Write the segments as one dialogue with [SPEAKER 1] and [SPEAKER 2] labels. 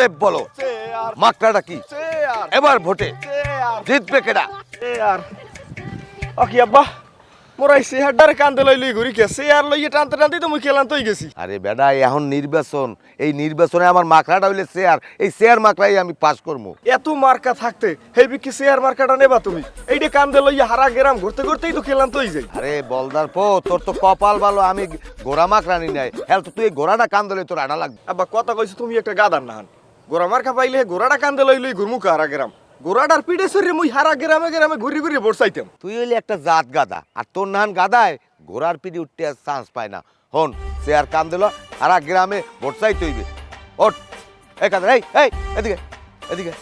[SPEAKER 1] জোরে বলো। মাকড়াটা কি? এবার ভোটে। জিতবে কেডা?
[SPEAKER 2] কি আব্বা মোর এই চেয়ারটারে কান্দে লই লই ঘুরি কে? চেয়ার লইয়ে টানতে টানতে তো মুই খেলান তৈ গেছি।
[SPEAKER 1] আরে বেডা এখন নির্বাচন। এই নির্বাচনে আমার মাকড়াটা হইলে এই চেয়ার মাকড়াই আমি পাস করব
[SPEAKER 2] এত মার্কা থাকতে হেই বিকি চেয়ার মার্কাটা নেবা তুমি? এইটা কান্দে লইয়া হারা গেরাম ঘুরতে ঘুরতেই তো খেলান তৈ যাই।
[SPEAKER 1] আরে বলদার পো তোর তো কপাল ভালো আমি গোড়া মাকড়ানি নাই। হ্যাঁ তো তুই গোড়াটা কান তোর আড়া লাগবে।
[SPEAKER 2] আব্বা কথা কইছো তুমি একটা গাদার নাহান গোড়া মার্কা পাইলে গোড়াটা কান্দে লই লই ঘুরমু হারা গেরাম। গোড়াটার পিঠে সরে মুই হারা গেরামে গেরামে ঘুরি ঘুরি বসাইতাম
[SPEAKER 1] তুই হইলে একটা জাত গাদা আর তোর নাহান গাদায় ঘোড়ার পিঠে উঠতে আর চান্স পায় না। হন সে আর কান দিল আর এক গ্রামে ভোট চাই তৈবে ওট এই কাদের এই এই এদিকে এদিকে।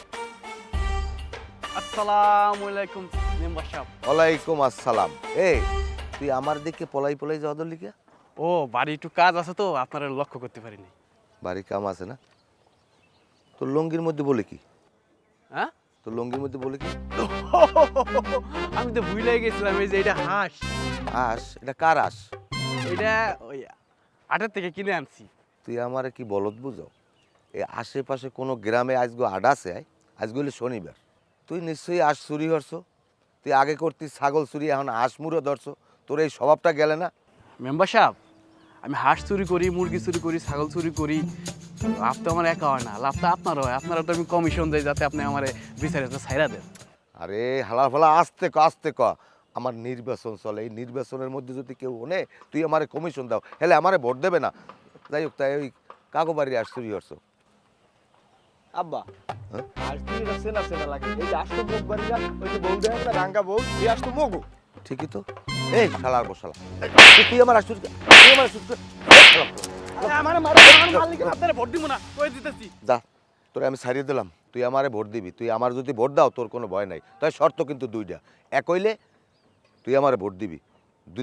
[SPEAKER 3] আসসালামু আলাইকুম মেম্বার সাহেব।
[SPEAKER 1] ওয়ালাইকুম আসসালাম। এই তুই আমার দিকে পলাই পলাই যাওয়া দর লিখে
[SPEAKER 3] ও বাড়ি একটু কাজ আছে তো আপনারা লক্ষ্য করতে পারিনি।
[SPEAKER 1] বাড়ি কাম আছে না? তোর লঙ্গির মধ্যে বলে কি?
[SPEAKER 3] হ্যাঁ?
[SPEAKER 1] তোর লঙ্গির মধ্যে বলে কি?
[SPEAKER 3] আমি তো ভুলে গেছিলাম এই যে এটা হাঁস।
[SPEAKER 1] হাঁস? এটা কার আস
[SPEAKER 3] এটা ওই আটের থেকে কিনে আনছি।
[SPEAKER 1] তুই আমারে কি বলদ বুঝো? এই আশেপাশে কোনো গ্রামে আজগো আডা আছে আজগো হলো শনিবার। তুই নিশ্চয়ই আশ চুরি হরছ তুই আগে করতিস ছাগল চুরি এখন আশ মুড়ো ধরছ? তোর এই স্বভাবটা গেলে না?
[SPEAKER 3] মেম্বার সাহেব আমি হাঁস চুরি করি মুরগি চুরি করি ছাগল চুরি করি। লাভ তো আমার একা হয় না লাভ তো আপনার হয়। আপনারা তো আমি কমিশন দেয় যাতে আপনি আমার বিচারে ছাইরা দেন।
[SPEAKER 1] আরে হালা ফালা আস্তে ক আস্তে ক। আমার নির্বাচন চলে এই নির্বাচনের মধ্যে যদি কেউ ওনে তুই আমারে কমিশন দাও। হেলে আমারে ভোট দেবে না। যাই হোক তাই ওই কাকো বাড়ি আশ চুরি হরছ
[SPEAKER 2] আব্বা
[SPEAKER 1] হ্যাঁ?
[SPEAKER 2] আজ তুই সেনা সেনা লাগে। এই আসতো মুখ বাড়িরা ওই যে বউ দেয় না রাঙ্গা বউ এই আসতো মগু
[SPEAKER 1] ঠিকই তো। এই শালার বসালা তুই আমার আশ তুই আমার
[SPEAKER 3] মারো আপনারা ভোট দিব না কই দিতেছি?
[SPEAKER 1] যা তোরে আমি ছাড়িয়ে দিলাম। তুই আমারে ভোট দিবি। তুই আমার যদি ভোট দাও তোর কোনো ভয় নাই। তাই শর্ত কিন্তু দুইটা। এক হইলে তুই আমারে ভোট দিবি।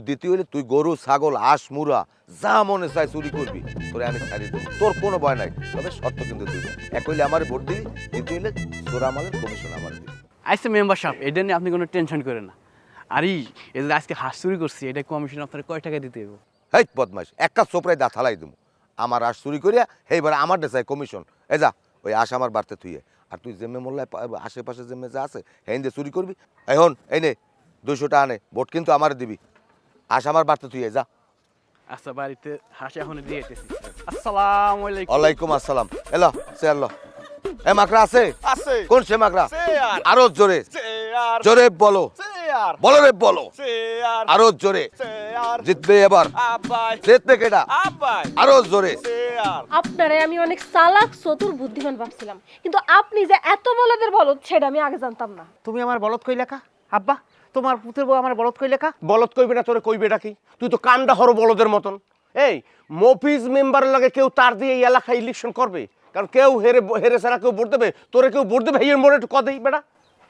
[SPEAKER 1] দ্বিতীয় হইলে তুই গরু ছাগল হাঁস মুরা যা মনে চায় চুরি করবি। তোরে আমি ছাড়িয়ে দেবো তোর কোনো ভয় নাই। তবে শর্ত কিন্তু দুইটা। এক হইলে আমারে ভোট দিবি দ্বিতীয় হইলে তোর আমাদের কমিশন আমার দিবি।
[SPEAKER 3] আইসে মেম্বার সাহেব এটা নিয়ে আপনি কোনো টেনশন করেন না। আরে এই যে আজকে হাঁস চুরি করছি এটা কমিশন আপনার কয় টাকা দিতে হবে
[SPEAKER 1] হেই বদমাইশ একটা চোপড়ায় দা থালাই দেবো আমার আশ চুরি করিয়া এইবার আমার দেশাই কমিশন এ যা ওই আশ আমার বাড়তে তুই আর তুই জেমে মোল্লায় আশেপাশে জেমে যা আছে হেন দিয়ে চুরি করবি। এখন এই নে দুশো টাকা নে ভোট কিন্তু আমার দিবি। আশ আমার বাড়তে তুই যা।
[SPEAKER 3] আচ্ছা বাড়িতে হাঁস এখন দিয়ে আসসালামু আলাইকুম।
[SPEAKER 1] আসসালাম। এলো সে এলো এ মাকড়া আছে?
[SPEAKER 2] আছে।
[SPEAKER 1] কোন সে মাকড়া? আরও জোরে। জোরে বলো। বলো রে বলো। আরও জোরে। জিতবে এবার। জিতবে কেটা আরও জোরে।
[SPEAKER 4] আপনারে আমি অনেক চালাক চতুর বুদ্ধিমান ভাবছিলাম। কিন্তু আপনি যে এত বলদের বলদ সেটা আমি আগে জানতাম না।
[SPEAKER 5] তুমি আমার বলদ কই লেখা? আব্বা তোমার পুতের বউ আমার বলদ কই লেখা?
[SPEAKER 6] বলদ কইবে না তোরে কইবে ডাকি তুই তো কান্দা হরো বলদের মতন। এই মফিজ মেম্বারের লাগে কেউ তার দিয়ে এই এলাকায় ইলেকশন করবে? কারণ কেউ হেরে হেরে ছাড়া কেউ ভোট দেবে। তোরে কেউ ভোট দেবে এই মোড়ে একটু কদেই বেটা।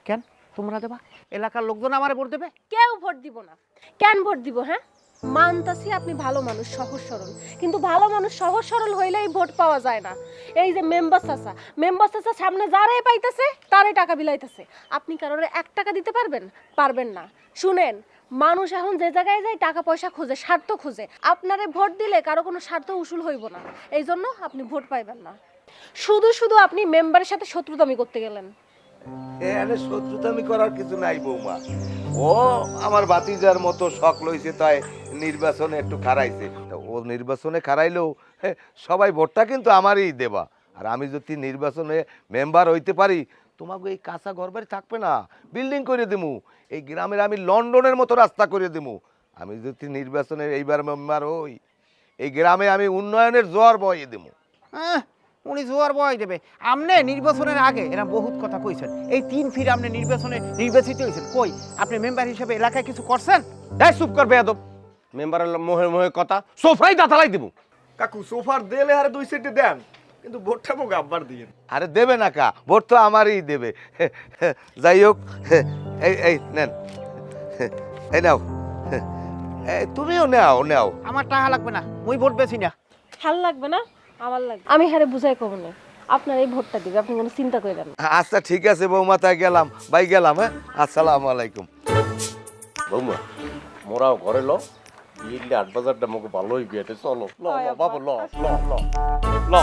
[SPEAKER 5] কেন? তোমরা দেবা? এলাকার লোকজন আমার ভোট দেবে?
[SPEAKER 4] কেউ ভোট দিব না। কেন ভোট দিব হ্যাঁ? মানতাছি আপনি ভালো মানুষ, সহজ সরল। কিন্তু ভালো মানুষ, সহজ সরল হইলেই ভোট পাওয়া যায় না। এই যে মেম্বার চাচা মেম্বার চাচা সামনে যারাই পাইতেছে, তারাই টাকা বিলাইতেছে। আপনি কারোর এক টাকা দিতে পারবেন? পারবেন না। শুনেন, মানুষ এখন যে জায়গায় যায় টাকা পয়সা খুঁজে, স্বার্থ খুঁজে। আপনারে ভোট দিলে কারও কোনো স্বার্থ উসুল হইব না। এই জন্য আপনি ভোট পাইবেন না। শুধু শুধু আপনি মেম্বারের সাথে শত্রুতামি করতে গেলেন।
[SPEAKER 1] এখানে শত্রুতামি করার কিছু নাই বৌমা। ও আমার বাতিজার মতো শখ লইছে তাই নির্বাচনে একটু খারাইছে ও নির্বাচনে খারাইলেও সবাই ভোটটা কিন্তু আমারই দেবা। আর আমি যদি নির্বাচনে মেম্বার হইতে পারি তোমাকে এই কাঁচা ঘর বাড়ি থাকবে না। বিল্ডিং করে দিমু। এই গ্রামের আমি লন্ডনের মতো রাস্তা করে দিমু। আমি যদি নির্বাচনে এইবার মেম্বার হই এই গ্রামে আমি উন্নয়নের জোয়ার বয়ে দিমু।
[SPEAKER 5] আহ, উনি জোয়ার বয় দেবে। আপনি নির্বাচনের আগে এরা বহুত কথা কইছেন। এই তিন ফিরে আপনি নির্বাচনে নির্বাচিত হয়েছেন কই আপনি মেম্বার হিসেবে এলাকায় কিছু করছেন?
[SPEAKER 6] এই চুপ কর বেয়াদব। মেম্বারের মোহে মোহে কথা। সোফাই দাঁতালাই দিব।
[SPEAKER 2] কাকু সোফার দেলে আরে দুই সেটে দেন। কিন্তু ভোটটা মোক আব্বার দিয়ে
[SPEAKER 1] আরে দেবে না কা ভোট তো আমারই দেবে। যাই হোক এই এই নেন। এই নাও। তুমিও নাও নাও।
[SPEAKER 5] আমার টাকা লাগবে না মুই ভোট বেশি না।
[SPEAKER 4] ভালো লাগবে না? আমার লাগবে আমি হারে বুঝাই কব না। আপনার এই ভোটটা দিবে আপনি কোনো চিন্তা করেন না।
[SPEAKER 1] আচ্ছা ঠিক আছে বৌমা তাই গেলাম। বাই গেলাম হ্যাঁ? আসসালামু আলাইকুম।
[SPEAKER 6] বৌমা মোরাও ঘরে ল। ইল্লে আট বাজারটা ভালোই বিয়েতে চলো। ল ল বাবু ল ল ল। ল।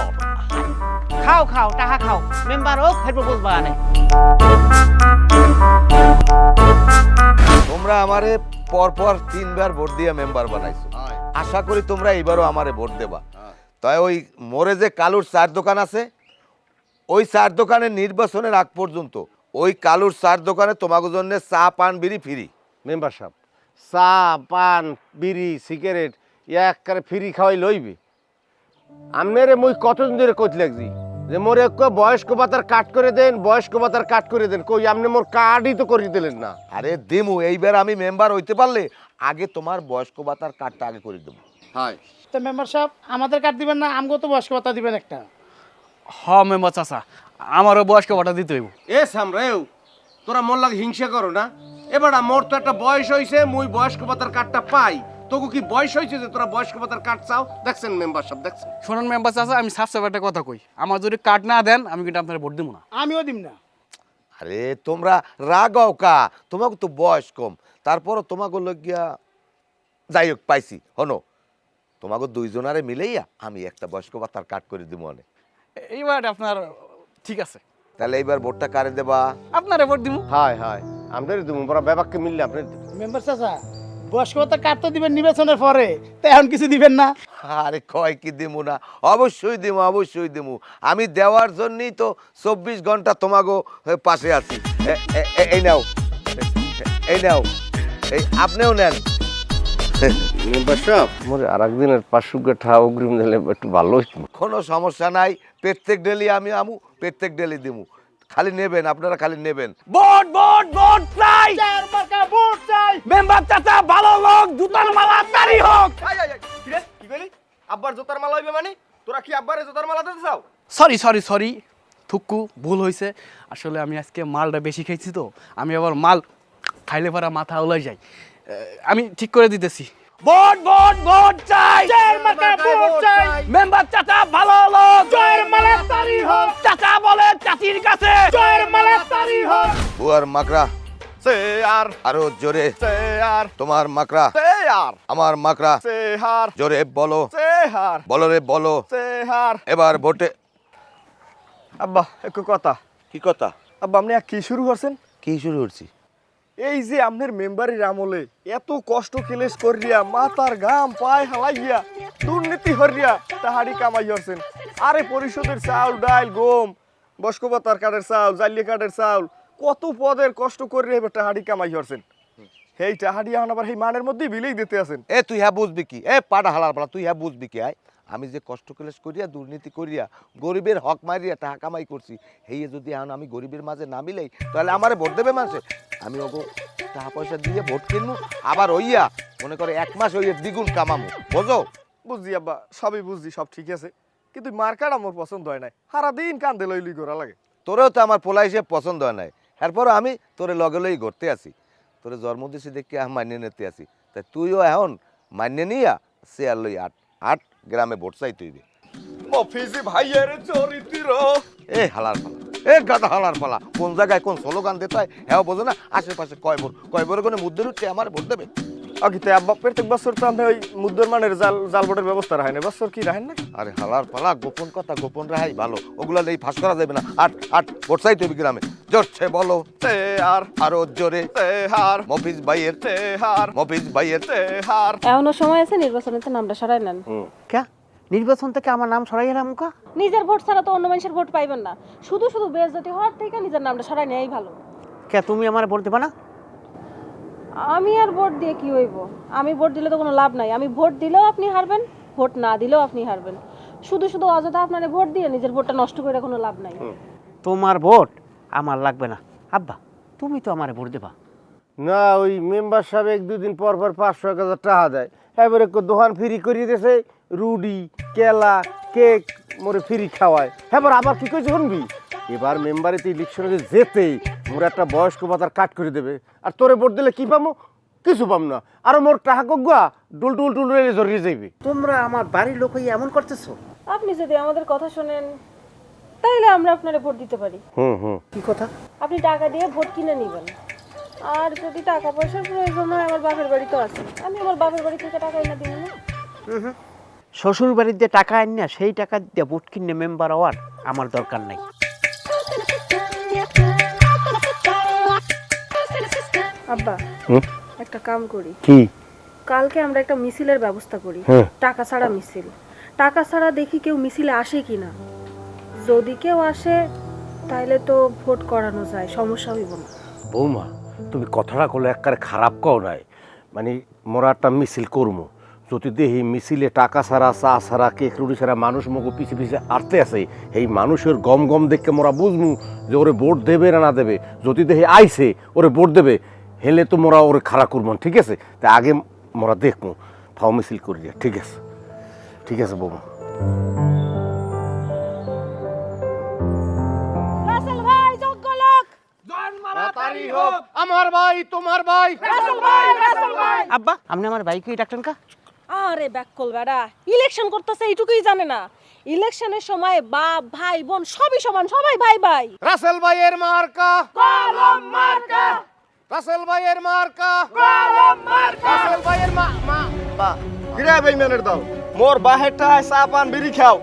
[SPEAKER 5] খাও খাও টাকা খাও। মেম্বার হোক বুঝবা আনে।
[SPEAKER 1] তোমরা আমারে পরপর তিনবার ভোট দিয়ে মেম্বার বানাইছো। আশা করি তোমরা এইবারও আমারে ভোট দেবা। তাই ওই মোড়ে যে কালুর চার দোকান আছে ওই চার দোকানের নির্বাচনের আগ পর্যন্ত ওই কালুর চার দোকানে তোমাকে জন্য চা পান বিড়ি ফ্রি।
[SPEAKER 6] মেম্বার সাহেব চা পান বিড়ি সিগারেট একবারে ফ্রি খাওয়াই লইবে। আমনেরে মুই কতদিন ধরে কইতে লাগছি যে মোর এক বয়স্ক ভাতার কাট করে দেন বয়স্ক ভাতার কাট করে দেন কই আপনি মোর কার্ডই তো করে দিলেন না।
[SPEAKER 1] আরে দিমু এইবার আমি মেম্বার হইতে পারলে আগে তোমার বয়স্ক ভাতার কার্ডটা আগে করে দেবো।
[SPEAKER 6] হয়।
[SPEAKER 7] তো মেম্বার সাহেব আমাদের কার্ড দিবেন না আমগো তো বয়স্ক ভাতা দিবেন একটা।
[SPEAKER 3] হ মেম্বার চাচা আমারও বয়স্ক ভাতা দিতে হইব।
[SPEAKER 6] এ সামরেও তোরা মোর লাগে হিংসা করো না। এবার মোর তো একটা বয়স হইছে মুই বয়স্ক ভাতার কার্ডটা পাই। তোকে কি বয়স হয়েছে যে তোরা বয়স্ক ভাতার কার্ড চাও? দেখছেন মেম্বার সাহেব দেখছেন।
[SPEAKER 3] শোনেন মেম্বার চাচা আমি সাফ সাফ একটা কথা কই। আমার যদি কার্ড না দেন আমি কিন্তু আপনার ভোট দিব না।
[SPEAKER 7] আমিও দিম না।
[SPEAKER 1] আরে তোমরা রাগাও কা? তোমাকে তো বয়স কম। তারপরও তোমাকে লগিয়া যাই হোক পাইছি। হনো? তোমাকে দুইজনারে মিলেইয়া আমি একটা বয়স্ক ভাতার কার্ড করে দিব অনেক
[SPEAKER 3] এইবার আপনার ঠিক আছে।
[SPEAKER 1] তাহলে এইবার ভোটটা কারে দেবা?
[SPEAKER 3] আপনারে ভোট দিব
[SPEAKER 6] হায় হায় আমাদের তুমি বড় ব্যাপারকে মিললে আপনি
[SPEAKER 7] মেম্বার চাচা বয়স্ক ভাতা কার্ড তো দিবেন নির্বাচনের পরে তো এখন কিছু দিবেন না।
[SPEAKER 1] আরে কয় কি দিমু না অবশ্যই দিমু অবশ্যই দিমু। আমি দেওয়ার জন্যই তো চব্বিশ ঘণ্টা তোমাগো পাশে আছি। এই নাও এই নাও এই আপনিও নেন।
[SPEAKER 6] মেম্বার সাহেব মোর আর একদিনের পাঁচশো ঠা অগ্রিম দিলে একটু ভালো হইতো।
[SPEAKER 1] কোনো সমস্যা নাই। প্রত্যেক ডেলি আমি আমু প্রত্যেক ডেলি দিমু। খালি নেবেন আপনারা খালি নেবেন।
[SPEAKER 3] ভোট ভোট ভোট চাই। মেম্বার চাচা ভালো লোক জুতার মালা তারি হোক।
[SPEAKER 2] কি কইলি? আব্বার জোতার মালা হইবে মানে? তোরা কি আব্বারে জোতার মালা দিতে চাও?
[SPEAKER 3] সরি সরি সরি থুক্কু ভুল হয়েছে আসলে আমি আজকে মালটা বেশি খেয়েছি তো। আমি আবার মাল খাইলে পরা মাথা ওলাই যাই আহ, আমি ঠিক করে দিতেছি। ভোট ভোট ভোট চাই। মেম্বার চাচা ভালো লোক জয়ের মালা তারি হোক চাচা বলে চাচির কাছে। জয়ের মালা তারি হোক
[SPEAKER 1] বুয়ার মাকড়া
[SPEAKER 2] সে আর।
[SPEAKER 1] আরও জোরে।
[SPEAKER 2] সে আর।
[SPEAKER 1] তোমার মাকড়া
[SPEAKER 2] সে আর।
[SPEAKER 1] আমার মাকড়া
[SPEAKER 2] সে হার
[SPEAKER 1] জোরে বলো।
[SPEAKER 2] সে হার
[SPEAKER 1] বলো রে বলো।
[SPEAKER 2] সে হার
[SPEAKER 1] এবার ভোটে
[SPEAKER 2] আব্বা একটু কথা।
[SPEAKER 1] কি কথা?
[SPEAKER 2] আব্বা আপনি কি শুরু করছেন?
[SPEAKER 1] কি শুরু করছি?
[SPEAKER 2] এই যে আপনার মেম্বারের আমলে এত কষ্ট কেলেস করিয়া, মাথার ঘাম, পায় হালাইয়া, দুর্নীতি হরিয়া তাহারি কামাই হরছেন। আরে পরিষদের চাউল ডাল গম, বস্কবতার কাঠের চাউল, জালিয়া কাঠের চাউল, কত পদের কষ্ট করিয়া এবার তাহারি কামাই হরছেন। সেই তাহারি এখন আবার সেই মানের মধ্যেই বিলেই দিতে আছেন।
[SPEAKER 1] এ, তুই হ্যাঁ বুঝবি কি? এ পাটা হালার পালা তুই হ্যাঁ বুঝবি কি, আয়। আমি যে কষ্ট ক্লেশ করিয়া দুর্নীতি করিয়া গরিবের হক মারিয়া টাকা কামাই করছি হেয়ে যদি এখন আমি গরিবের মাঝে না মিলেই তাহলে আমারে ভোট দেবে মানুষে। আমি ওগো টাকা পয়সা দিয়ে ভোট কিনবো আবার হইয়া মনে করে এক মাস হইয়া দ্বিগুণ কামামো। বোঝো?
[SPEAKER 2] বুঝছি আব্বা সবই বুঝছি সব ঠিক আছে। কিন্তু মার্কার আমার পছন্দ হয় নাই। সারা দিন কান্দে লইলি করা লাগে।
[SPEAKER 1] তোরেও তো আমার পোলা হিসেবে পছন্দ হয় নাই। এরপরও আমি তোরে লগে লই ঘুরতে আসি। তোরে জন্ম দিছি দেখে আমি মানিয়ে নিতে আসি। তাই তুইও এখন মানিয়ে নিয়া সে আর লই আট আট গ্রামে ভোট চাই হইবে।
[SPEAKER 2] মফিজি ভাইয়ের চরিত্র।
[SPEAKER 1] এ হালার পালা এ গাদা হালার পালা। কোন জায়গায় কোন স্লোগান দিতে হয় হ্যাঁ বোঝো না আশেপাশে কয় বোর কয় বোর কোনো মুদ্দের উঠছে আমার ভোট দেবে?
[SPEAKER 2] আগে আব্বা প্রত্যেক বছর তো আপনি ওই মুদ্দর মানের জাল জাল বোর্ডের ব্যবস্থা রাখেন। বছর কি রাখেন না
[SPEAKER 1] আরে হালার পালা গোপন কথা গোপন রাহাই ভালো। ওগুলা নেই ফাঁস করা যাবে না। আট আট ভোট চাই তুই গ্রামে। জোরছে বলো।
[SPEAKER 2] সে আর
[SPEAKER 1] আরও জোরে।
[SPEAKER 2] সে হার।
[SPEAKER 1] মফিজ ভাইয়ের।
[SPEAKER 2] সে হার।
[SPEAKER 1] মফিজ ভাইয়ের।
[SPEAKER 2] সে হার।
[SPEAKER 4] এখনও সময় আছে নির্বাচনেতে নামটা সরাই নেন।
[SPEAKER 5] কে? নির্বাচন থেকে আমার নাম সরাই গেলাম কা?
[SPEAKER 4] নিজের ভোট ছাড়া তো অন্য মানুষের ভোট পাইবেন না। শুধু শুধু বেজতি হওয়ার থেকে নিজের নামটা সরাই নেওয়াই ভালো।
[SPEAKER 5] কে তুমি আমার ভোট দেবা না?
[SPEAKER 4] আমি আর ভোট দিয়ে কি হইব? আমি ভোট দিলে তো কোনো লাভ নাই। আমি ভোট দিলেও আপনি হারবেন ভোট না দিলেও আপনি হারবেন। শুধু শুধু অযথা আপনার ভোট দিয়ে নিজের ভোটটা নষ্ট করে কোনো লাভ নাই।
[SPEAKER 5] তোমার ভোট আমার লাগবে না। আব্বা তুমি তো আমার ভোট দেবা।
[SPEAKER 6] না ওই মেম্বার সাহেব এক দুদিন পর পর পাঁচশো এক হাজার টাকা দেয়। এবারে কো দোকান ফ্রি করিয়ে দিয়েছে রুডি কেলা কেক মোরে ফ্রি খাওয়ায়। এবার আবার কি করে শুনবি? এবার মেম্বারিতে ইলেকশনে যে যেতেই মোর একটা বয়স্ক ভাতার কাট করে দেবে। আর তোরে ভোট দিলে কি পামো? কিছু পাম না। আর মোর টাকা কগুয়া ডুল টুল টুল রেলে জড়িয়ে যাইবে।
[SPEAKER 5] তোমরা আমার বাড়ির লোক হয়ে এমন করতেছো?
[SPEAKER 4] আপনি যদি আমাদের কথা শোনেন তাইলে আমরা আপনারে ভোট দিতে পারি।
[SPEAKER 6] হুম হুম।
[SPEAKER 5] কি কথা?
[SPEAKER 4] আপনি টাকা দিয়ে ভোট কিনে নেবেন। আর যদি টাকা পয়সার প্রয়োজন হয় আমার বাপের বাড়ি তো আছে। আমি আমার বাপের বাড়ি থেকে টাকা এনে দিব না।
[SPEAKER 5] শ্বশুর বাড়িতে টাকা আন না সেই টাকা দিয়ে ভোট কিনে মেম্বার হওয়ার আমার দরকার নাই।
[SPEAKER 4] আব্বা একটা কাম করি।
[SPEAKER 6] কি?
[SPEAKER 4] কালকে আমরা একটা মিছিলের ব্যবস্থা করি।
[SPEAKER 6] হ্যাঁ।
[SPEAKER 4] টাকা ছাড়া মিছিল। টাকা ছাড়া দেখি কেউ মিছিলে আসে কিনা। যদি কেউ আসে তাহলে তো ভোট করানো যায় সমস্যা হইব না।
[SPEAKER 6] বৌমা তুমি কথাটা করলে একবারে খারাপ কও নাই। মানে মোরা একটা মিছিল করব যদি দেখি মিছিলে টাকা ছাড়া চা ছাড়া কেক রুটি ছাড়া মানুষ মগো পিছে পিছে আটতে আছে এই মানুষের গম গম দেখে মোরা বুঝমু যে ওরে ভোট দেবে না না দেবে। যদি দেখি আইছে ওরে ভোট দেবে হেলে তো মোরা ওরে খারাপ করব না, ঠিক আছে? তা আগে মোরা দেখব ফাও মিছিল করি ঠিক আছে? ঠিক আছে
[SPEAKER 4] লোক!
[SPEAKER 6] আমার ভাই তোমার ভাই।
[SPEAKER 4] ভাই ভাই!
[SPEAKER 5] আব্বা আপনি আমার বাইকই ডাকতেন কা?
[SPEAKER 4] আরে ব্যাককল বেড়া ইলেকশন করতেছে এইটুকুই জানে না। ইলেকশনের সময় বাপ ভাই বোন সবই সমান সবাই ভাই ভাই।
[SPEAKER 6] রাসেল ভাইয়ের মার্কা।
[SPEAKER 4] কলম মার্কা।
[SPEAKER 6] রাসেল ভাইয়ের মার্কা।
[SPEAKER 4] কলম মার্কা।
[SPEAKER 6] রাসেল ভাইয়ের মা মা বা
[SPEAKER 2] কিরে বেইমানের দল। মোর বাহের টাহায় চা পান বিড়ি খাও।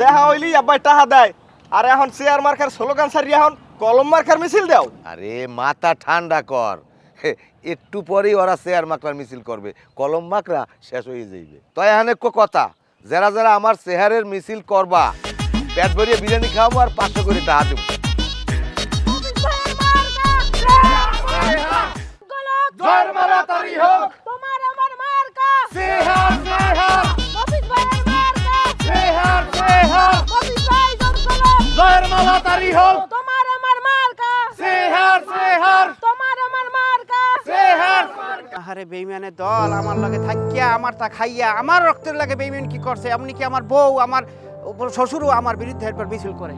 [SPEAKER 2] দেখা হইলি আব্বাই টাহা দেয়। আর এখন চেয়ার মার্কার স্লোগান সারি এখন কলম মার্কার মিছিল দাও।
[SPEAKER 1] আরে মাথা ঠান্ডা কর। একটু পরেই ওরা শেয়ার মাকড়ার মিছিল করবে। কলম মাকড়া শেষ হয়ে যাইবে। তাই এখানে কো কথা যারা যারা আমার চেহারের মিছিল করবা পেট ভরিয়ে বিরিয়ানি খাওয়াবো আর পাঁচশো করে টাকা দেবো।
[SPEAKER 4] তোমার আমার মার্কা সেহার সেহার মফিজ ভাইয়ের মার্কা সেহার সেহার মফিজ ভাই যোগ্য লোক
[SPEAKER 6] জয়মালা তারি হোক
[SPEAKER 4] তোমার আমার মার্কা
[SPEAKER 6] সেহার সেহার
[SPEAKER 4] তোমার আমার মার্কা
[SPEAKER 6] সেহার
[SPEAKER 5] আরে বেইমানের দল আমার লগে থাকিয়া আমার তা খাইয়া আমার রক্তের লাগে বেইমান কি করছে? এমনি কি আমার বউ আমার শ্বশুরও আমার বিরুদ্ধে একবার মিছিল করে?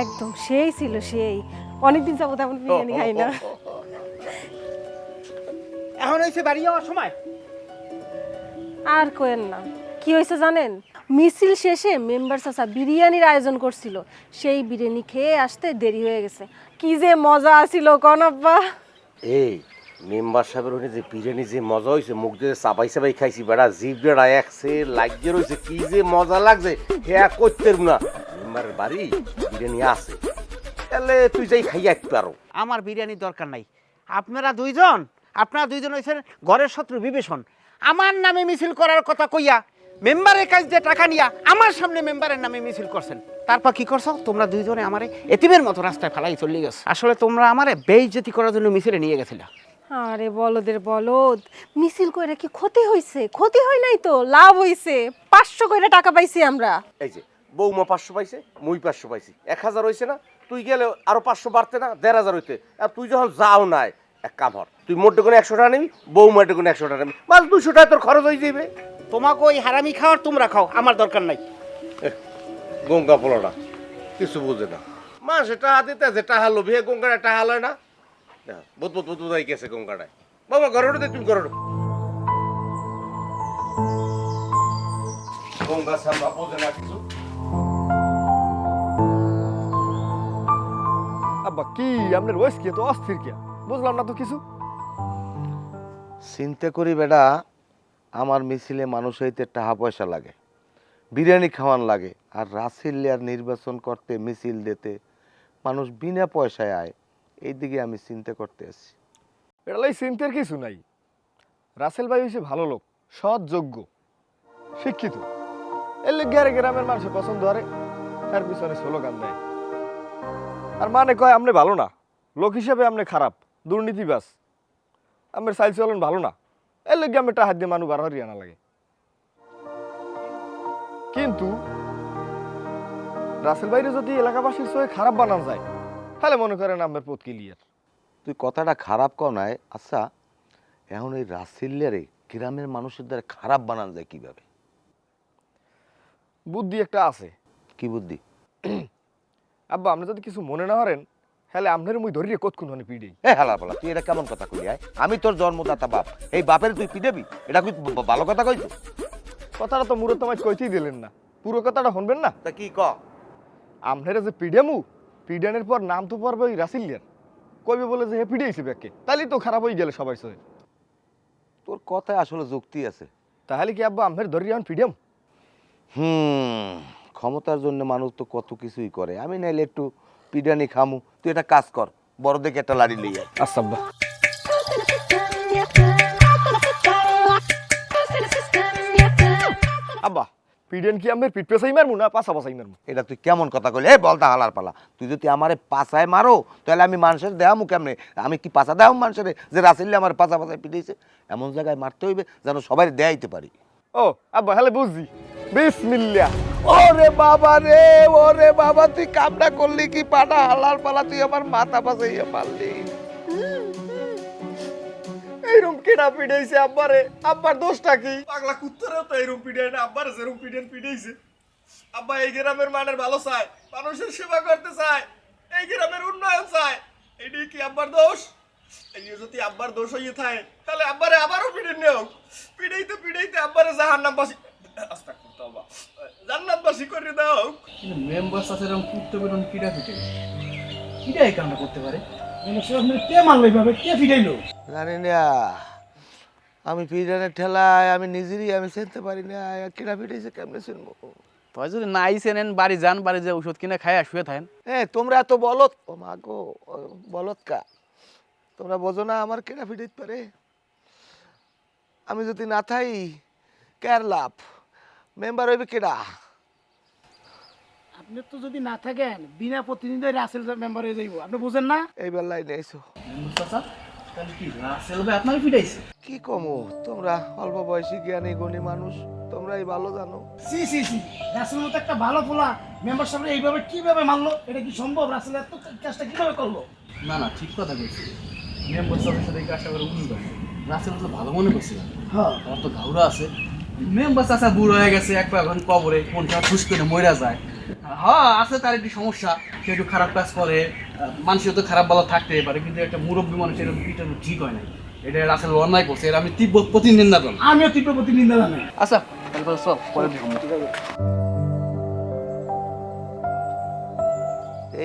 [SPEAKER 4] একদম সেই ছিল সেই। অনেকদিন যাব তেমন বিরিয়ানি খাই না।
[SPEAKER 5] এখন হয়েছে বাড়ি যাওয়ার সময়?
[SPEAKER 4] আর কোয়েন না। কি হয়েছে জানেন? মিছিল শেষে মেম্বার চাচা বিরিয়ানির আয়োজন করছিল। সেই বিরিয়ানি খেয়ে আসতে দেরি হয়ে গেছে। কি যে মজা আছিল কনব্বা।
[SPEAKER 6] এই মেম্বার সাহেবের ওখানে যে বিরিয়ানি যে মজা হয়েছে মুখ দিয়ে চাবাই চাবাই খাইছি বেড়া জিভ বেড়া একসে লাগিয়ে রয়েছে কি যে মজা লাগছে হ্যাঁ করতে না। মেম্বারের বাড়ি বিরিয়ানি আছে। তাহলে তুই যাই খাইয়া একটু আরও
[SPEAKER 5] আমার বিরিয়ানির দরকার নাই। আপনারা দুইজন আপনারা দুইজন হয়েছেন ঘরের শত্রু বিভীষণ। আমার নামে মিছিল করার কথা কইয়া মেম্বারের কাছ দিয়ে টাকা নিয়া আমার সামনে মেম্বারের নামে মিছিল করছেন। তারপর কি করছ? তোমরা দুইজনে আমারে এতিমের মতো রাস্তায় ফেলাই চলে গেছো। আসলে তোমরা আমারে বেইজ্জতি করার জন্য মিছিলে নিয়ে গেছিলা।
[SPEAKER 4] আরে বলদের বলদ মিছিল কইরা কি ক্ষতি হইছে? ক্ষতি হয় নাই তো লাভ হইছে। পাঁচশো কইরা টাকা পাইছি আমরা।
[SPEAKER 6] এই যে বৌমা পাঁচশো পাইছে মুই পাঁচশো পাইছি। এক হাজার হয়েছে না তুই গেলে আরও পাঁচশো বাড়তে না দেড় হাজার হইতে। আর তুই যখন যাও নাই এক কাম হর তুই মোটে কোনো একশো টাকা নিবি বৌমাটে কোনো একশো টাকা নিবি। মাল দুশো টাকা তোর খরচ হয়ে যাবে
[SPEAKER 5] তোমাকে ওই হারামি খাওয়ার তোমরা খাও আমার দরকার নাই।
[SPEAKER 6] গঙ্গা পোলাটা কিছু বুঝে না। মা সে টাহা দিতে আছে টাহা লোভি গঙ্গাটা টাহা লয় না। বুধ বুধ বুধ বুধাই গেছে গঙ্গাটায়। বাবা ঘরে দে তুমি ঘরে গঙ্গা সামনা বোঝে না কিছু।
[SPEAKER 2] আব্বা কি আপনার ওয়েস কি তো অস্থির কে? বুঝলাম না তো কিছু।
[SPEAKER 1] চিন্তা করি বেটা আমার মিছিলে মানুষ হইতে টাকা পয়সা লাগে, বিরিয়ানি খাওয়ান লাগে, আর রাসিল্লিয়ার নির্বাচন করতে মিছিল দিতে মানুষ বিনা পয়সায় আয় এই দিকে আমি চিন্তা করতে আছি
[SPEAKER 2] এটা চিন্তার কিছু নাই। রাসেল ভাই হয়েছে ভালো লোক, সৎ, যোগ্য, শিক্ষিত। এর লেগে আরে গ্রামের মানুষের পছন্দ করে, তার পিছনে স্লোগান দেয়। আর মানে কয় আপনি ভালো না, লোক হিসেবে আপনি খারাপ দুর্নীতিবাস আমার চাইল চলন ভালো না এর লেগে আমি টাহার দিয়ে মানুষ বার হরিয়া না লাগে কিন্তু রাসেল ভাইরে যদি এলাকাবাসীর সঙ্গে খারাপ বানানো যায় তাহলে মনে করেন আমার পথ ক্লিয়ার।
[SPEAKER 1] তুই কথাটা খারাপ কও নাই আচ্ছা এখন এই রাসিল্লিয়ারে গ্রামের মানুষের দ্বারা খারাপ বানান যায় কীভাবে?
[SPEAKER 2] বুদ্ধি একটা আছে।
[SPEAKER 1] কি বুদ্ধি?
[SPEAKER 2] আব্বা আপনি যদি কিছু মনে না করেন তাহলে আপনার মুই ধরিয়ে কতক্ষণ হনে পিড়ি?
[SPEAKER 1] এ হালা বলা তুই এটা কেমন কথা কই আমি তোর জন্মদাতা বাপ এই বাপের তুই পিটাবি এটা কি ভালো কথা কইছো
[SPEAKER 2] কথাটা তো মুরত তোমায় কইতেই দিলেন না। পুরো কথাটা শুনবেন না?
[SPEAKER 1] তা কি ক?
[SPEAKER 2] আপনারা যে পিডিয়ামু পিডিয়ানের পর নাম তো পড়বে ওই রাসিলিয়ার। কইবে বলে যে হে পিডিয়েছে ব্যাগকে তাহলেই তো খারাপ হয়ে গেলে সবাই সহে
[SPEAKER 1] তোর কথায় আসলে যুক্তি আছে।
[SPEAKER 2] তাহলে কি আব্বা আমের ধরি এখন ফিডিয়াম
[SPEAKER 1] হুম ক্ষমতার জন্য মানুষ তো কত কিছুই করে। আমি নাইলে একটু পিডানি খামু তুই একটা কাজ কর বড় দেখে একটা লাড়ি লিয়ে।
[SPEAKER 2] আচ্ছা আব্বা। আব্বা পিডিয়ান কি আমের পিঠ পেছাই মারমু না পাশা পাশাই মারমু?
[SPEAKER 1] এটা তুই কেমন কথা কইলি? এ বলতা হালার পালা। তুই যদি আমারে পাছায় মারো তাহলে আমি মানুষের দেহামু কেমনে? আমি কি পাছা দেহাম মানুষের? যে রাসিল্লে আমার পাছা পাছায় পিটিয়েছে এমন জায়গায় মারতে হইবে যেন সবাই দেয়াইতে পারি।
[SPEAKER 2] ও, আব্বা হলে বুঝছি বিসমিল্লা
[SPEAKER 1] ওরে বাবা রে, ওরে বাবা, তুই কামনা করলি কি? পাটা হালার পালা, তুই আমার মাথা পাছাইয়া পারলি।
[SPEAKER 2] এইরকম কেনা পিড়াইছে আব্বারে আব্বার দোষটা কি? পাগলা কুত্তরেও তো এইরকম পিড়াই না আব্বার যেরকম পিড়ান পিড়াইছে আব্বা, এই গ্রামের মানের ভালো চায়, মানুষের সেবা করতে চায়, এই গ্রামের উন্নয়ন চায়। এটাই কি আব্বার দোষ? যদি আব্বার দোষ হইয়ে থাকে তাহলে আব্বারে আবারও পিড়ে নেও পিড়াইতে পিড়াইতে আব্বারে জাহান্নাম বাসি আস্তা করতে বাবা জান্নাত বাসি করে দাও।
[SPEAKER 3] মেম্বার আছে এরকম কিটা ফিটে কিটা এই কামটা করতে পারে?
[SPEAKER 7] কে মারলো এইভাবে? কে ফিরাইলো
[SPEAKER 1] জানি না। আমি পিডানের ঠেলায় আমি নিজেরই আমি চিনতে পারি না কিনা পিটাইছে কেমনে চিনবো?
[SPEAKER 3] তুই যদি নাই চেনেন বাড়ি যান বাড়ি যে ওষুধ কিনে খায় শুয়ে থাকেন।
[SPEAKER 1] এ তোমরা এত বলত ও মা গো ও বলত কা? তোমরা বোঝো না আমার কেনা ফিটাইতে পারে? আমি যদি না থাই কেয়ার লাভ? মেম্বার হইবে কেডা?
[SPEAKER 7] আপনি তো যদি না থাকেন বিনা প্রতিনিধি রাসেল মেম্বার হয়ে যাইব। আপনি বুঝেন না?
[SPEAKER 1] এইবার লাইনে
[SPEAKER 3] তাহলে কি রাসেল আপনার
[SPEAKER 1] কি কমো তোমরা অল্প বয়সী জ্ঞানী গুণী মানুষ তোমরাই ভালো জানো।
[SPEAKER 7] সি সি সি রাসেল মতো একটা ভালো পোলা মেম্বার সাহেব এইভাবে কীভাবে মারলো এটা কি সম্ভব? রাসেল এত কাজটা কীভাবে করল?
[SPEAKER 3] না না ঠিক কথা বলছি। সাথে রাসেল তো ভালো মনে করছিলাম।
[SPEAKER 7] হ্যাঁ।
[SPEAKER 3] আমার তো ঘাউরা আছে। মেম্বার চাচা বুড়ো হয়ে গেছে এক এখন কবরে কোনটা খুশ করে মইরা যায়। হ্যাঁ আছে তার একটি সমস্যা সে একটু খারাপ কাজ করে মানুষের তো খারাপ বলা থাকতে পারে কিন্তু একটা মুরব্বী মানুষ এরকম পিটানো ঠিক হয় না এটা রাসেল অন্যায় করছে এর আমি তীব্র
[SPEAKER 7] আমিও তীব্র জানাই
[SPEAKER 3] আচ্ছা তারপর সব পরে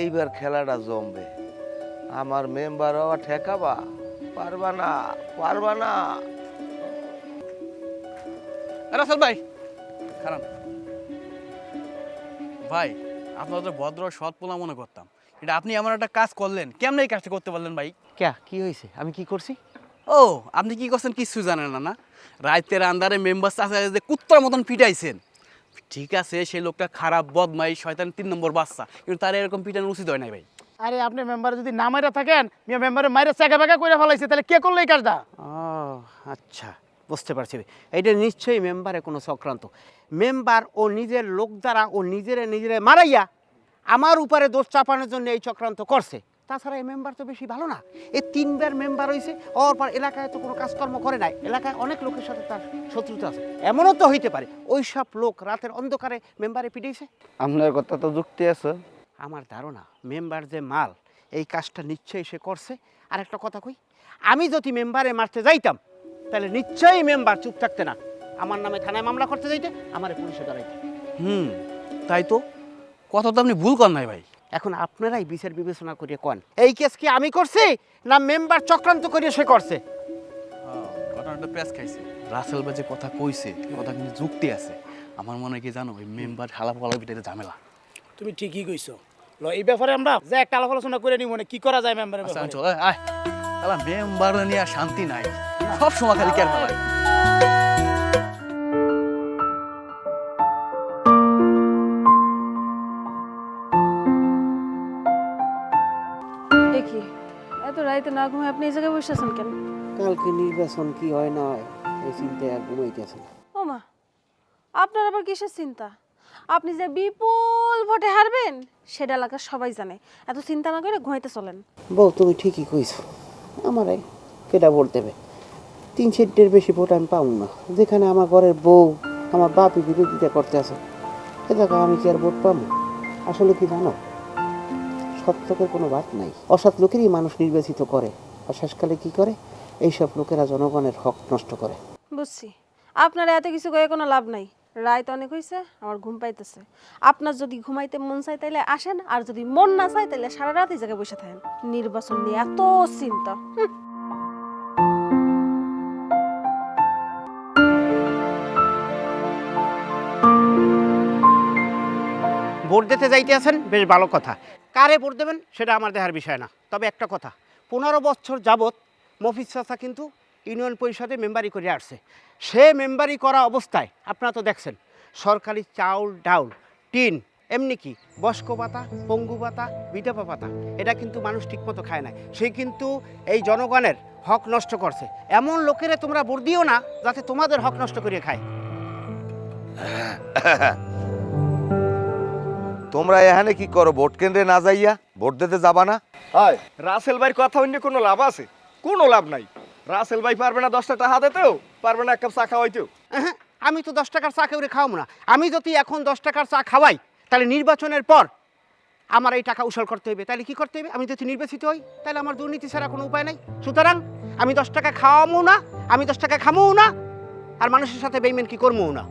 [SPEAKER 1] এইবার খেলাটা জমবে। আমার মেম্বার হওয়া ঠেকাবা? পারবা না পারবা না।
[SPEAKER 3] রাসেল ভাই। খারাপ ভাই আপনার তো ভদ্র সৎ পোলা মনে করতাম। এটা আপনি এমন একটা কাজ করলেন কেমন এই কাজটা করতে পারলেন ভাই?
[SPEAKER 5] ক্যা কি হয়েছে? আমি কি করছি?
[SPEAKER 3] ও আপনি কি করছেন কিছু জানেন না না? রাইতের আন্দারে মেম্বার চাষা যে কুত্তার মতন পিটাইছেন। ঠিক আছে সেই লোকটা খারাপ বদমাই শয়তান তিন নম্বর বাচ্চা। কিন্তু তার এরকম পিটানো উচিত হয় নাই ভাই।
[SPEAKER 7] আরে আপনি মেম্বার যদি না মাইরা থাকেন মিয়া মেম্বারে মাইরা চাকা বাকা করে ফেলাইছে তাহলে কে করল এই কাজটা?
[SPEAKER 5] ও আচ্ছা বুঝতে পারছি। এটা নিশ্চয়ই মেম্বারে কোনো চক্রান্ত। মেম্বার ও নিজের লোক দ্বারা ও নিজেরে নিজেরে মারাইয়া আমার উপরে দোষ চাপানোর জন্য এই চক্রান্ত করছে। তাছাড়া এই মেম্বার তো বেশি ভালো না। এই তিনবার মেম্বার হয়েছে ওর পর এলাকায় তো কোনো কাজকর্ম করে নাই। এলাকায় অনেক লোকের সাথে তার শত্রুতা আছে। এমনও তো হইতে পারে। ওই সব লোক রাতের অন্ধকারে মেম্বারে পিটিয়েছে
[SPEAKER 6] আপনার কথা তো যুক্তি আছে।
[SPEAKER 5] আমার ধারণা মেম্বার যে মাল এই কাজটা নিশ্চয়ই সে করছে। আর একটা কথা কই আমি যদি মেম্বারে মারতে যাইতাম তাহলে নিশ্চয়ই মেম্বার চুপ থাকতে না। আমার নামে থানায় মামলা করতে যাইতে আমার পুলিশে দাঁড়াইতে
[SPEAKER 3] হুম তাই তো। কথা তো আপনি ভুল কর নাই ভাই।
[SPEAKER 5] এখন আপনারাই বিচার বিবেচনা করে কন এই কেস কি আমি করছি না মেম্বার চক্রান্ত করে সে করছে?
[SPEAKER 3] ঘটনাটা প্যাস খাইছে। রাসেল ভাই যে কথা কইছে কথা কিন্তু যুক্তি আছে। আমার মনে কি জানো ওই মেম্বার হালা পালা পিটাতে ঝামেলা।
[SPEAKER 7] তুমি ঠিকই কইছো। ল এই ব্যাপারে আমরা যে একটা আলাপ আলোচনা করে নিব মানে কি করা যায় মেম্বারের
[SPEAKER 3] আচ্ছা
[SPEAKER 7] ব্যাপারে?
[SPEAKER 3] চল আয় তাহলে মেম্বার নিয়ে শান্তি নাই। সব সময় খালি কেয়ার ফেলায়
[SPEAKER 4] দেখি এত রাইতে না ঘুমায় আপনি এই জায়গায় বসে আছেন কেন?
[SPEAKER 5] কালকে নির্বাচন কি হয় না হয় এই চিন্তায় আর ঘুমাইতেছে
[SPEAKER 4] ও মা আপনার আবার কিসের চিন্তা? আপনি যে বিপুল ভোটে হারবেন সেটা এলাকার সবাই জানে। এত চিন্তা না করে ঘুমাইতে চলেন।
[SPEAKER 5] বউ তুমি ঠিকই কইছো। আমারে কেটা ভোট দেবে? তিন সেন্টের বেশি ভোট আমি পাবো না। যেখানে আমার ঘরের বউ আমার বাপি বিরোধিতা করতে আছে জায়গায় আমি কি আর ভোট পাবো? আসলে কি জানো? সৎ লোকের কোনো বাদ নাই। অসৎ লোকেরই মানুষ নির্বাচিত করে আর শেষকালে কি করে? এইসব লোকেরা জনগণের হক নষ্ট করে।
[SPEAKER 4] বুঝছি। আপনার এত কিছু কয়ে কোনো লাভ নাই। রায় অনেক হয়েছে আমার ঘুম পাইতেছে। আপনার যদি ঘুমাইতে মন চাই তাইলে আসেন, আর যদি মন না চাই তাইলে সারা রাতই জায়গায় বসে থাকেন। নির্বাচন নিয়ে এত চিন্তা।
[SPEAKER 5] ভোট দিতে যাইতে আছেন বেশ ভালো কথা। কারে ভোট দেবেন সেটা আমার দেহার বিষয় না। তবে একটা কথা, পনেরো বছর যাবৎ মফিজ চাচা কিন্তু ইউনিয়ন পরিষদে মেম্বারি করে আসছে। সে মেম্বারি করা অবস্থায় আপনারা তো দেখছেন সরকারি চাউল ডাউল টিন এমনি কি বস্ক পাতা পঙ্গু পাতা বিধবা পাতা এটা কিন্তু মানুষ ঠিকমতো খায় না। সে কিন্তু এই জনগণের হক নষ্ট করছে। এমন লোকেরে তোমরা ভোট দিও না যাতে তোমাদের হক নষ্ট করে খায়।
[SPEAKER 1] তোমরা এখানে কি করো ভোট কেন্দ্রে না যাইয়া? ভোট দিতে যাবা না?
[SPEAKER 2] হয় রাসেল ভাইয়ের কথা অন্য কোনো লাভ আছে? কোনো লাভ নাই। রাসেল ভাই পারবে না দশটা টাকা দিতেও পারবে না এক কাপ চা খাওয়াইতেও।
[SPEAKER 5] আমি তো দশ টাকার চা কেউরে খাওয়াবো না। আমি যদি এখন দশ টাকার চা খাওয়াই তাহলে নির্বাচনের পর আমার এই টাকা উসল করতে হবে তাহলে কি করতে হবে আমি যদি নির্বাচিত হই তাহলে আমার দুর্নীতি ছাড়া কোনো উপায় নাই। সুতরাং আমি দশ টাকা খাওয়াবো না আমি দশ টাকা খামও না আর মানুষের সাথে বেইমেন কি করব না?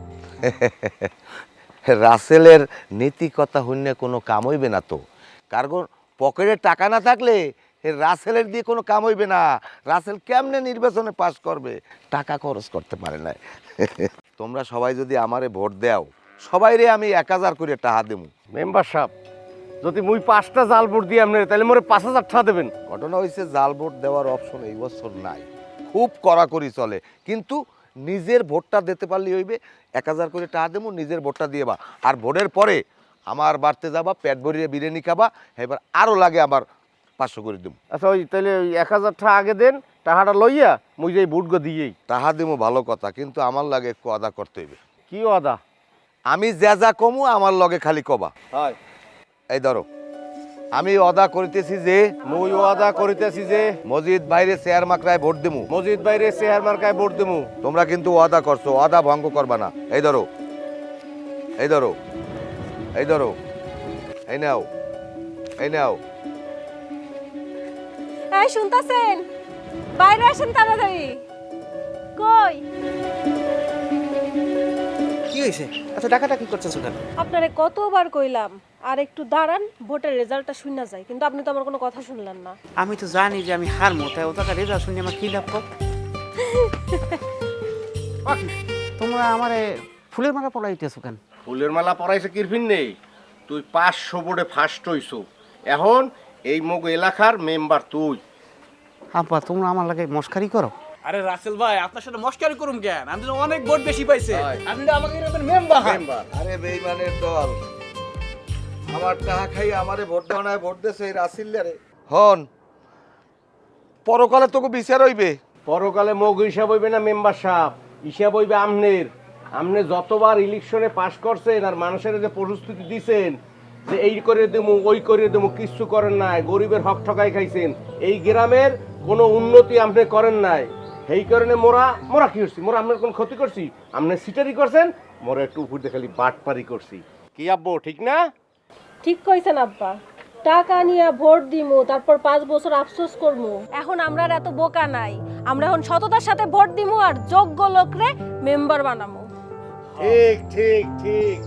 [SPEAKER 1] রাসেলের নীতি কথা হইলে কোনো কাম হইবে না তো। কারণ পকেটে টাকা না থাকলে রাসেলের দিয়ে কোনো কাম হইবে না। রাসেল কেমনে নির্বাচনে পাশ করবে? টাকা খরচ করতে পারে না তোমরা সবাই যদি আমারে ভোট দাও সবাই রে আমি এক হাজার করে টাকা দেবো।
[SPEAKER 6] মেম্বার সাহেব যদি মুই পাঁচটা জাল ভোট দিই আপনার তাহলে মোরে পাঁচ হাজার টাকা দেবেন।
[SPEAKER 1] ঘটনা হয়েছে জাল ভোট দেওয়ার অপশন এই বছর নাই। খুব কড়াকড়ি চলে। কিন্তু নিজের ভোটটা দিতে পারলে হইবে এক হাজার করে টাকা দেবো নিজের ভোটটা দিয়ে বা। আর ভোটের পরে আমার বাড়তে যাবা পেট ভরিয়ে বিরিয়ানি খাবা এবার আরও লাগে আমার পাঁচশো করে দেবো
[SPEAKER 6] আচ্ছা ওই তাহলে ওই এক হাজার টাকা আগে দেন টাকাটা লইয়া মুই যাই ভোট গো দিয়েই।
[SPEAKER 1] টাকা দেবো ভালো কথা কিন্তু আমার লাগে একটু আদা করতে হইবে।
[SPEAKER 6] কি আদা?
[SPEAKER 1] আমি যা যা কমু আমার লগে খালি কবা।
[SPEAKER 2] হয়।
[SPEAKER 1] এই ধরো আমি অদা করিতেছি যে
[SPEAKER 6] মুই আদা করিতেছি যে।
[SPEAKER 1] মসজিদ বাইরে শেয়ার মাকড়ায় ভোট দেবো
[SPEAKER 6] মসজিদ বাইরে চেয়ার মার্কায় ভোট দেবো
[SPEAKER 1] তোমরা কিন্তু ওয়াদা করছ অদা ভঙ্গ করবা না। এই ধরো এই ধরো এই ধরো এই নাও এই নাও।
[SPEAKER 4] এই শুনতাছেন? বাইরে আসেন তাড়াতাড়ি। কই?
[SPEAKER 5] কি হয়েছে আচ্ছা টাকাটা কি করছেন কেন?
[SPEAKER 4] আপনারে কতবার কইলাম আর একটু দাঁড়ান ভোটের রেজাল্টটা শুনা যায় কিন্তু আপনি তো আমার কোনো কথা শুনলেন না।
[SPEAKER 5] আমি তো জানি যে আমি হার মতো ও টাকা রেজাল্ট শুনে আমার কি লাভ কর তোমরা আমারে ফুলের মালা পড়াইতেছো কেন?
[SPEAKER 6] ফুলের মালা পরাইছে কিরফিন নেই তুই পাঁচশো বোর্ডে ফার্স্ট হইছো। এখন এই মগ এলাকার মেম্বার তুই।
[SPEAKER 5] আপা তোমরা আমার লাগে মস্কারি করো।
[SPEAKER 3] আরে রাসেল ভাই আপনার সাথে মস্কারি করুম কেন? আমি তো অনেক ভোট বেশি পাইছে আপনি তো আমাকে এরকম মেম্বার। মেম্বার।
[SPEAKER 1] আরে বেইমানের দল। আমার টাকা খাই আমারে ভোট দেওয়া ভোট দেছে এই রাসিল্লারে হন পরকালে তোকে বিচার হইবে।
[SPEAKER 6] পরকালে মগ হিসাব হইবে না মেম্বার সাহেব। হিসাব হইবে আমনের। আমনে যতবার ইলেকশনে পাশ করছেন আর মানুষের যে প্রস্তুতি দিছেন যে এই করে দেবো ওই করে দেবো কিচ্ছু করেন নাই গরিবের হক ঠকাই খাইছেন। এই গ্রামের কোনো উন্নতি আপনি করেন নাই। সেই কারণে মোরা মোরা কি করছি? মোরা আপনার কোন ক্ষতি করছি? আপনি সিটারি করছেন মোরা একটু উপর দিয়ে খালি বাটপারি করছি। কি আব্বু ঠিক না?
[SPEAKER 4] ঠিক কইছেন আব্বা। টাকা নিয়ে ভোট দিমু তারপর পাঁচ বছর আফসোস করমু। এখন আমরা আর এত বোকা নাই। আমরা এখন সততার সাথে ভোট দিমু আর যোগ্য লোকরে মেম্বার বানামু।
[SPEAKER 6] ঠিক ঠিক ঠিক।